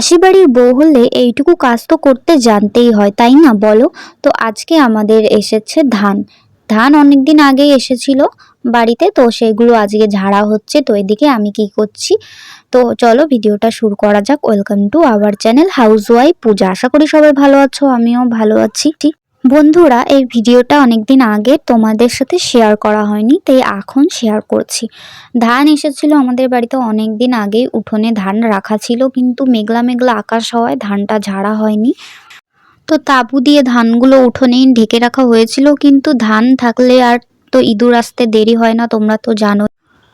শাশুড়িবাড়ির বউ হলে এইটুকু কাজ তো করতে জানতেই হয়, তাই না? বলো। তো আজকে আমাদের এসেছে ধান। ধান অনেক দিন আগেই এসেছিল বাড়িতে, তো সেগুলো আজকে ঝাড়া হচ্ছে। তো এদিকে আমি কি করছি? তো চলো ভিডিওটা শুরু করা যাক। Welcome to our channel housewife Puja আশা করি সবাই ভালো আছো, আমিও ভালো আছি। ঠিক বন্ধুরা, এই ভিডিওটা অনেক দিন আগে তোমাদের সাথে শেয়ার করা হয়নি, তাই এখন শেয়ার করছি। ধান এসেছিল আমাদের বাড়িতে অনেক দিন আগেই, উঠোনে ধান রাখা ছিল, কিন্তু মেঘলা মেঘলা আকাশ হওয়ায় ধানটা ঝাড়া হয়নি। তো তাবু দিয়ে ধানগুলো উঠোনেই ঢেকে রাখা হয়েছিল, কিন্তু ধান থাকলে আর তো ইঁদুর আসতে দেরি হয় না, তোমরা তো জানো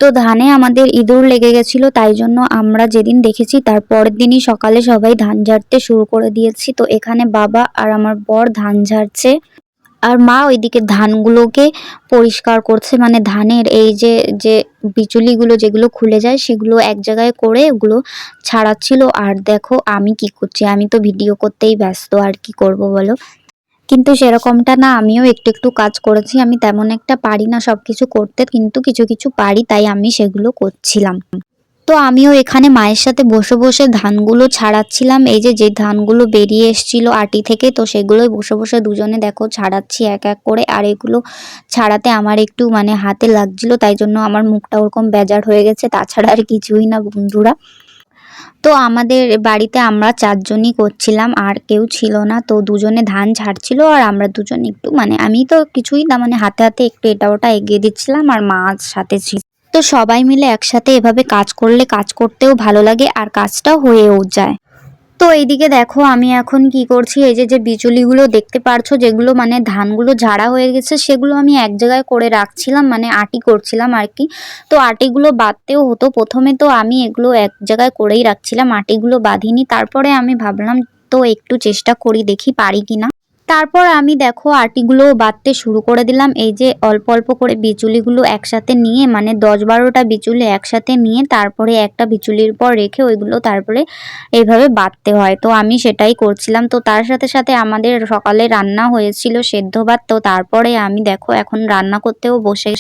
তো ধানে আমাদের ইঁদুর লেগে গেছিল, তাই জন্য আমরা যেদিন দেখেছি তার পরের দিনই সকালে সবাই ধান ঝাড়তে শুরু করে দিয়েছি। তো এখানে বাবা আর আমার বর ধান ঝাড়ছে আর মা ওইদিকে ধানগুলোকে পরিষ্কার করছে। মানে ধানের এই যে যে বিচুলিগুলো যেগুলো খুলে যায়, সেগুলো এক জায়গায় করে ওগুলো ছাড়াচ্ছিল। আর দেখো আমি কি করছি, আমি তো ভিডিও করতেই ব্যস্ত, আর কি করব বলো? কিন্তু সেরকমটা না, আমিও একটু একটু কাজ করেছি, আমি তেমন একটা পারি না সব কিছু করতে, কিন্তু কিছু কিছু পারি, তাই আমি সেগুলো করছিলাম। তো আমিও এখানে মায়ের সাথে বসে বসে ধানগুলো ছাড়াচ্ছিলাম, এই যে যে ধানগুলো বেরিয়ে এসছিল আটি থেকে, তো সেগুলোই বসে বসে দুজনে দেখো ছাড়াচ্ছি এক এক করে, আর এগুলো ছাড়াতে আমার একটু মানে হাতে লাগছিল, তাই জন্য আমার মুখটা ওরকম বেজার হয়ে গেছে, তাছাড়া আর কিছুই না বন্ধুরা। তো আমাদের বাড়িতে আমরা চারজনই করছিলাম, আর কেউ ছিল না। তো দুজনে ধান ঝাড়ছিল আর আমরা দুজন একটু মানে আমি তো কিছুই না মানে হাতে হাতে একটু এটা ওটা এগিয়ে দিচ্ছিলাম, আর মা সাথে ছিল। তো সবাই মিলে একসাথে এভাবে কাজ করলে কাজ করতেও ভালো লাগে, আর কাজটাও হয়েও যায়। তো এইদিকে দেখো, আমি এখন কি করছি? এই যে যে বিচুলিগুলো দেখতে পারছ, যেগুলো মানে ধানগুলো ঝাড়া হয়ে গেছে, সেগুলো আমি এক জায়গায় করে রাখছিলাম মানে আটি করছিলাম আর কি। তো আটিগুলো বাঁধতেও হতো। প্রথমে তো আমি এগুলো এক জায়গায় করেই রাখছিলাম, আটিগুলো বাঁধিনি। তারপরে আমি ভাবলাম, তো একটু চেষ্টা করি দেখি পারি কিনা। তারপর আমি দেখো আটিগুলো বাঁধতে শুরু করে দিলাম। এই যে অল্প অল্প করে বিচুলিগুলো একসাথে নিয়ে মানে দশ বারোটা বিচুলি একসাথে নিয়ে তারপরে একটা বিচুলির পর রেখে ওইগুলো তারপরে এইভাবে বাঁধতে হয়। তো আমি সেটাই করছিলাম। তো তার সাথে সাথে আমাদের সকালে রান্না হয়েছিল সেদ্ধ ভাত। তো তারপরে আমি দেখো এখন রান্না করতেও বসে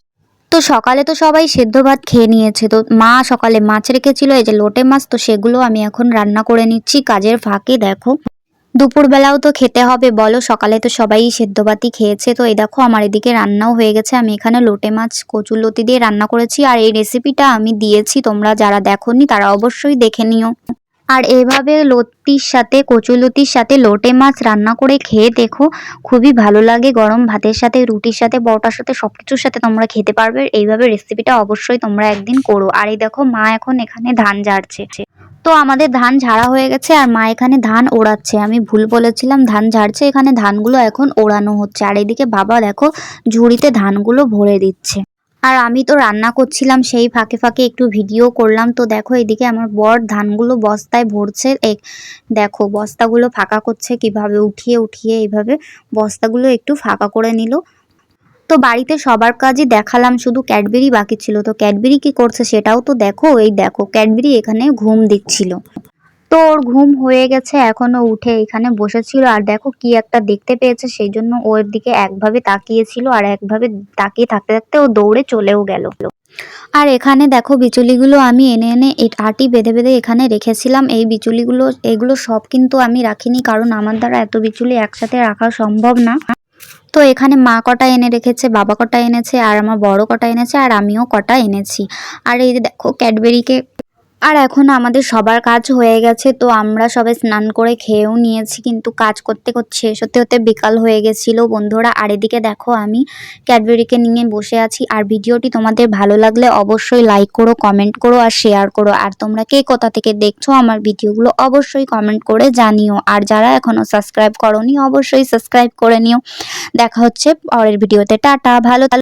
তো সকালে তো সবাই সেদ্ধ ভাত খেয়ে নিয়েছে। তো মা সকালে মাছ রেখেছিল, এই যে লোটে মাছ, তো সেগুলো আমি এখন রান্না করে নিচ্ছি। কাজের ফাঁকে দেখো। দুপুরবেলাও তো খেতে হবে, বলো। সকালে তো সবাই সেদ্ধ খেয়েছে। তো এই দেখো, আমার এদিকে রান্নাও হয়ে গেছে। আমি এখানে লোটে মাছ কচুলতি দিয়ে রান্না করেছি। আর এই রেসিপিটা আমি দিয়েছি, তোমরা যারা দেখোনি তারা অবশ্যই দেখে নিও। আর এভাবে লতির সাথে কচুলতির সাথে লোটে মাছ রান্না করে খেয়ে দেখো, খুবই ভালো লাগে। গরম ভাতের সাথে, রুটির সাথে বড়টার সাথে সব কিছুর সাথে তোমরা খেতে পারবে। এইভাবে রেসিপিটা অবশ্যই তোমরা একদিন করো। আর এই দেখো, মা এখন এখানে ধান ঝাড়ছে। তো আমাদের ধান ঝাড়া হয়ে গেছে আর মা এখানে ধান ওড়াচ্ছে। আমি ভুল বলেছিলাম, ধান ঝাড়ছে, এখানে ধানগুলো এখন ওড়ানো হচ্ছে। আর এদিকে বাবা দেখো, ঝুড়িতে ধানগুলো ভরে দিচ্ছে। আর আমি তো রান্না করছিলাম, সেই ফাঁকে ফাঁকে একটু ভিডিও করলাম। তো দেখো, এদিকে আমার বর ধানগুলো বস্তায় ভরছে। দেখো, বস্তাগুলো ফাঁকা করছে কীভাবে? উঠিয়ে উঠিয়ে এইভাবে বস্তাগুলো একটু ফাঁকা করে নিল। তো বাড়িতে সবার কাজই দেখালাম, শুধু ক্যাডবেরি বাকি ছিল। তো ক্যাডবেরি কি করছে সেটাও তো দেখো, এই দেখো, ক্যাডবেরি এখানে ঘুম দিচ্ছিল। তো ওর ঘুম হয়ে গেছে, এখনও উঠে এখানে বসেছিল। আর দেখো কি একটা দেখতে পেয়েছে, সেই জন্য ওর দিকে একভাবে তাকিয়েছিল আর একভাবে তাকিয়ে থাকতে থাকতে ও দৌড়ে চলেও গেল। আর এখানে দেখো বিচুলিগুলো আমি এনে এনে আটি বেঁধে বেঁধে এখানে রেখেছিলাম। এই বিচুলিগুলো, এগুলো সব কিন্তু আমি রাখিনি, কারণ আমার দ্বারা এত বিচুলি একসাথে রাখা সম্ভব না। তো এখানে মা কটা এনে রেখেছে, বাবা কটা এনেছে, আর আমার বড় কটা এনেছে, আর আমিও কটা এনেছি। আর এই দেখো ক্যাডবেরিকে আর এখন আমাদের সবার কাজ হয়ে গেছে, তো আমরা সবাই স্নান করে খেয়েও নিয়েছি, কিন্তু কাজ করতে করতে শেষ হতে বিকাল হয়ে গেছিল। বন্ধুরা, আর এদিকে দেখো আমি ক্যাডবেরিকে নিয়ে বসে আছি, আর ভিডিওটি তোমাদের ভালো লাগলে অবশ্যই লাইক করো কমেন্ট করো, আর শেয়ার করো। আর তোমরা কে কোথা থেকে দেখছ আমার ভিডিওগুলো অবশ্যই কমেন্ট করে জানিও। আর যারা এখনও সাবস্ক্রাইব করনি, অবশ্যই সাবস্ক্রাইব করে নিও। দেখা হচ্ছে পরের ভিডিওতে। টাটা, ভালো